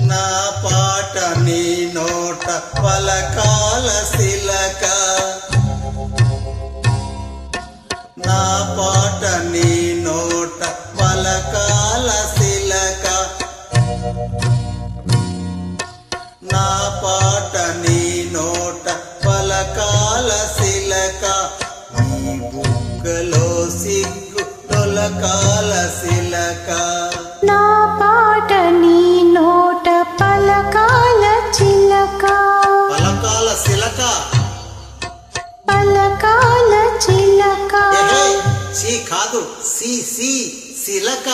నా పాట నీ నోట పలకాల శిలక. నా పాట నీ కాదు. సి సి సిలక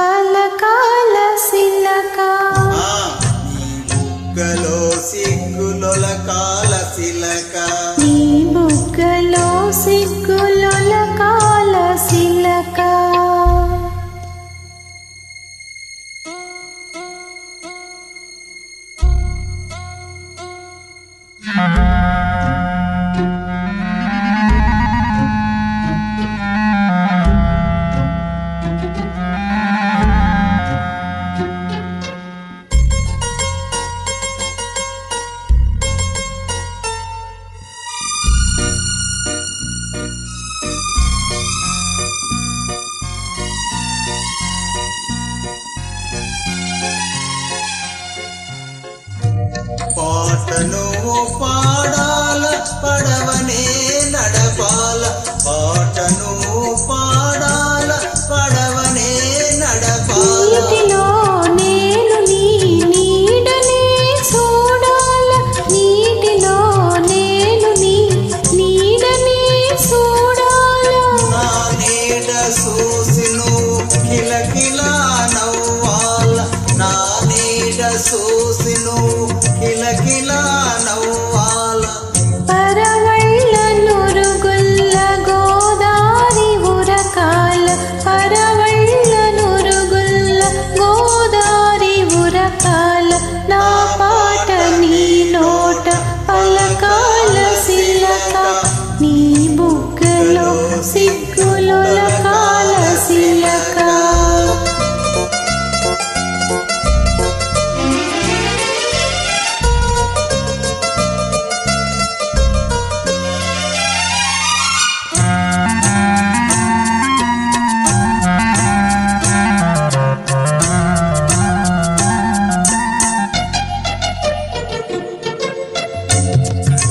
పలకాల శిలక. నీ ముక్కలో సిగ్గులొల కాల సిలకా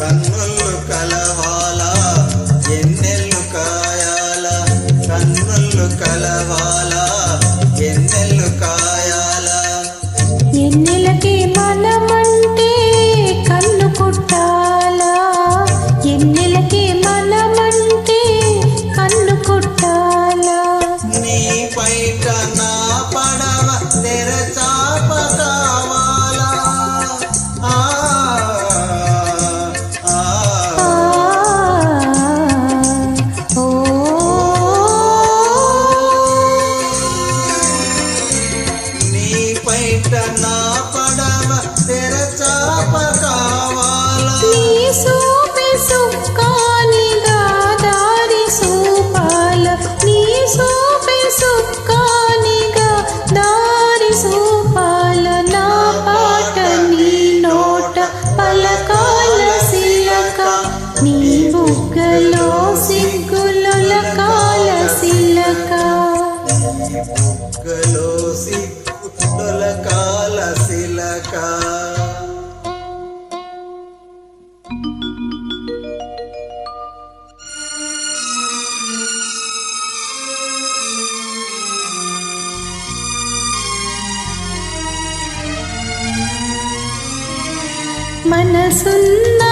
కన్నులు కలవాల ఎన్నెల్లు కాయాల? కన్నులు కలవాల ఎన్నెల్లు కాయాల? ఎన్నెల నా పడవ తెరచాప కావాలా? సూపి సుక్కానిగా దారి సూపాల. నీ సూపి సుక్కానిగా దారి సూపాల. నా పాట నీ నోట పలకాల సిలక. నీ బుగ్గలో മനസുന്ന